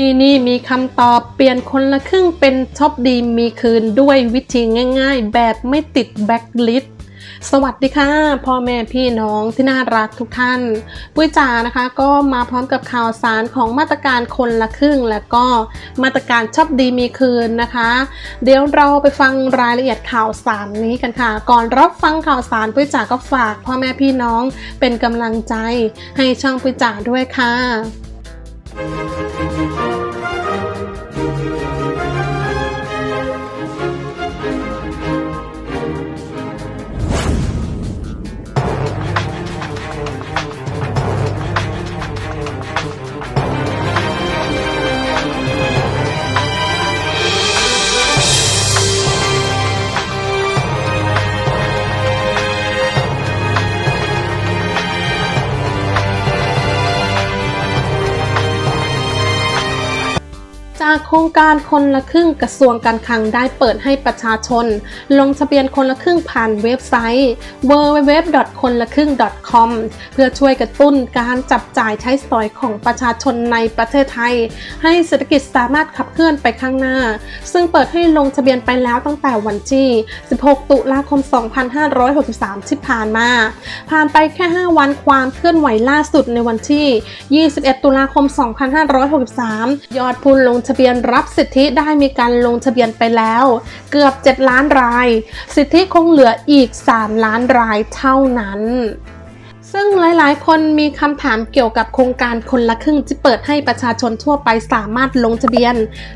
ที่นี่มีคำตอบเปลี่ยนคนละครึ่งเป็นช็อปดีมีคืนด้วยวิธีง่ายๆ แบบไม่ติดแบ็คลิสต์สวัสดีค่ะ พ่อแม่พี่น้องที่น่ารักทุกท่าน ปุ้ยจ๋านะคะ ก็มาพร้อมกับข่าวสารของมาตรการคนละครึ่ง และก็มาตรการชอปดีมีคืนนะคะ เดี๋ยวเราไปฟังรายละเอียดข่าวสารนี้กันค่ะ ก่อนรับฟังข่าวสารปุ้ยจ๋าก็ฝาก พ่อแม่พี่น้องเป็นกำลังใจให้ช่องปุ้ยจ๋าด้วยค่ะากโครงการคนละครึ่งกระทรวงการคลังได้เปิดให้ประชาชน ลงทะเบียนคนละครึ่งผ่านเว็บไซต์ www. คนละครึ่ง .com เพื่อช่วยกระตุ้นการจับจ่ายใช้สอยของประชาชนในประเทศไทย ให้เศรษฐกิจสามารถขับเคลื่อนไปข้างหน้า ซึ่งเปิดให้ลงทะเบียนไปแล้วตั้งแต่วันที่ 16 ตุลาคม 2563 ที่ผ่านมา ผ่านไปแค่ 5 วันความเคลื่อนไหวล่าสุดในวันที่ 21 ตุลาคม 2563 ยอดผู้ลงทะเบียนรับสิทธิได้มีการลงทะเบียนไปแล้ว เกือบ 7 ล้านราย สิทธิคงเหลืออีก 3 ล้านรายเท่านั้น ซึ่งหลายๆ คนมีคำถามเกี่ยวกับโครงการคนละครึ่งที่เปิดให้ประชาชนทั่วไปสามารถลงทะเบียน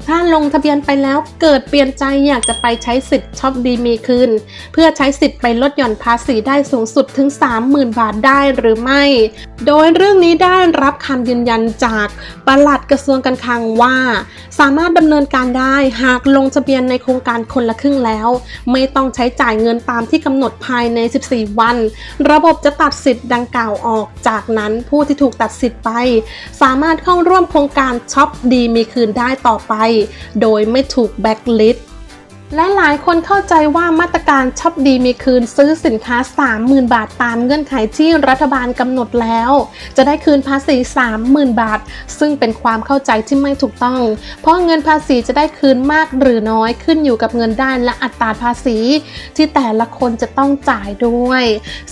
ถ้าลงทะเบียนไปแล้วเกิดเปลี่ยนใจอยากจะไปใช้สิทธิ์ช็อปดีมีคืน เพื่อใช้สิทธิ์ไปลดหย่อนภาษีได้สูงสุดถึง 30,000 บาทได้หรือไม่ โดยเรื่องนี้ได้รับคำยืนยันจากปลัดกระทรวงการคลังว่า สามารถดำเนินการได้หากลงทะเบียนในโครงการคนละครึ่งแล้ว ไม่ต้องใช้จ่ายเงินตามที่กำหนดภายใน 14 วัน ระบบจะตัดสิทธิ์ดังกล่าวออก จากนั้นผู้ที่ถูกตัดสิทธิ์ไป สามารถเข้าร่วมโครงการช็อปดีมีคืนได้ต่อไป โดยไม่ถูกแบ็กลิสต์ และหลายคนเข้าใจว่ามาตรการช็อปดีมีคืนซื้อสินค้า 30,000 บาทตามเงื่อนไขที่รัฐบาลกำหนดแล้ว จะได้คืนภาษี 30,000 บาท ซึ่งเป็นความเข้าใจที่ไม่ถูกต้อง เพราะเงินภาษีจะได้คืนมากหรือน้อยขึ้นอยู่กับเงินได้และอัตราภาษี ที่แต่ละคนจะต้องจ่ายด้วย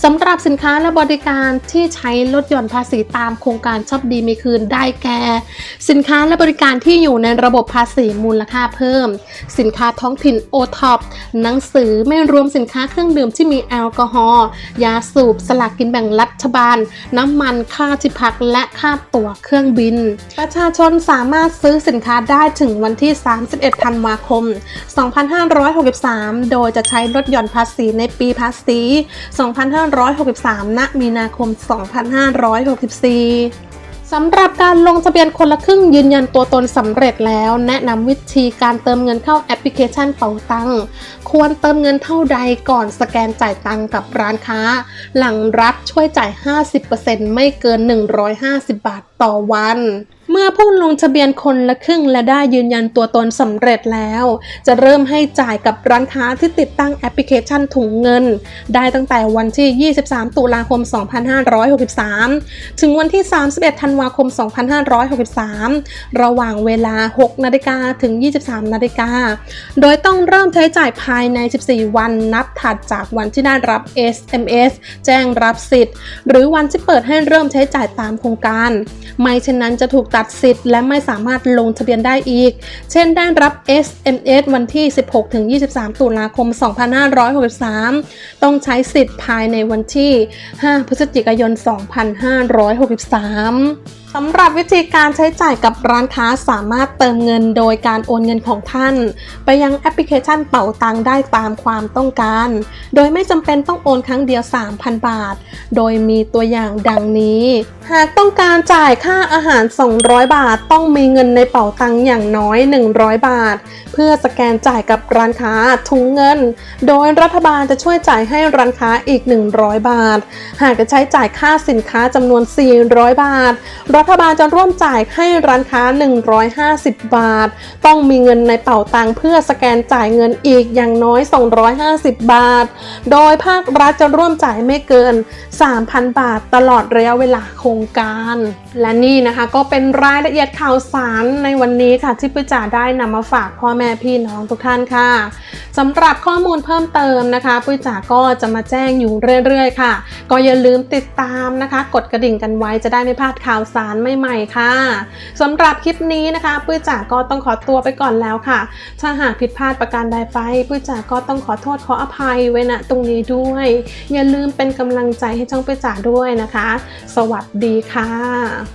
สำหรับสินค้าและบริการที่ใช้ลดหย่อนภาษีตามโครงการช็อปดีมีคืนได้แก่สินค้าและบริการที่อยู่ในระบบภาษีมูลค่าเพิ่ม สินค้าท้องถิ่นโอท็อปหนังสือไม่รวมสินค้าเครื่องดื่มที่มีแอลกอฮอล์ยาสูบสลากกินแบ่งรัฐบาล น้ำมันค่าที่พักและค่าตั๋วเครื่องบิน ประชาชนสามารถซื้อสินค้าได้ถึงวันที่ 31 ธันวาคม 2563 โดยจะใช้ลดหย่อนภาษีในปีภาษี 2563 ณ มีนาคม 2564 สำหรับการลงทะเบียนคนละครึ่งยืนยันตัวตนสำเร็จแล้ว แนะนำวิธีการเติมเงินเข้าแอปพลิเคชันเป๋าตังค์ควรเติมเงินเท่าใดก่อนสแกนจ่ายตังค์กับร้านค้า หลังรัฐช่วยจ่าย 50%ไม่เกิน 150 บาทต่อวัน เมื่อผู้ลงทะเบียนคนละครึ่งและได้ยืนยันตัวตนสำเร็จแล้ว จะเริ่มให้จ่ายกับร้านค้าที่ติดตั้งแอปพลิเคชันถุงเงิน ได้ตั้งแต่วันที่ 23 ตุลาคม 2563 ถึงวันที่ 31 ธันวาคม 2563 ระหว่างเวลา 6 นาฬิกาถึง 23 นาฬิกา โดยต้องเริ่มใช้จ่ายภายใน 14 วันนับถัดจากวันที่ได้รับ SMS แจ้งรับสิทธิ์ หรือวันที่เปิดให้เริ่มใช้จ่ายตามโครงการ ไม่เช่นนั้นจะถูกตัดสิทธิ์และไม่สามารถลงทะเบียนได้อีก เช่นได้รับ SMS วันที่ 16-23 ตุลาคม 2563 ต้องใช้สิทธิ์ภายในวันที่ 5 พฤศจิกายน 2563สำหรับวิธีการใช้จ่ายกับร้านค้าสามารถเติมเงินโดยการโอนเงินของท่าน ไปยังแอปพลิเคชันเป๋าตังได้ตามความต้องการ โดยไม่จำเป็นต้องโอนครั้งเดียว 3,000 บาท โดยมีตัวอย่างดังนี้ หากต้องการจ่ายค่าอาหาร 200 บาท ต้องมีเงินในเป๋าตังอย่างน้อย 100 บาท เพื่อสแกนจ่ายกับร้านค้าถุงเงิน โดยรัฐบาลจะช่วยจ่ายให้ร้านค้าอีก 100 บาท หากจะใช้จ่ายค่าสินค้าจำนวน 400 บาทรัฐบาลจะร่วมจ่ายให้ร้านค้า 150 บาท ต้องมีเงินในเป๋าตังเพื่อสแกนจ่ายเงินอีกอย่างน้อย 250 บาท โดยภาครัฐจะร่วมจ่ายไม่เกิน 3,000 บาทตลอดระยะเวลาโครงการและนี่นะคะก็เป็นรายละเอียดข่าวสารในวันนี้ค่ะ ที่ปุ้ยจ๋าได้นำมาฝากพ่อแม่พี่น้องทุกท่านค่ะสำหรับข้อมูลเพิ่มเติมนะคะปุ้ยจ๋าก็จะมาแจ้งอยู่เรื่อยๆ ค่ะ ก็อย่าลืมติดตามนะคะ กดกระดิ่งกันไว้จะได้ไม่พลาดข่าวสารใหม่ๆค่ะสำหรับคลิปนี้นะคะปุ้ยจ๋าก็ต้องขอตัวไปก่อนแล้วค่ะ ถ้าหากผิดพลาดประการใดไปปุ้ยจ๋าก็ต้องขอโทษขออภัยไว้ณตรงนี้ด้วย อย่าลืมเป็นกำลังใจให้ช่องปุ้ยจ๋าด้วยนะคะ สวัสดีค่ะ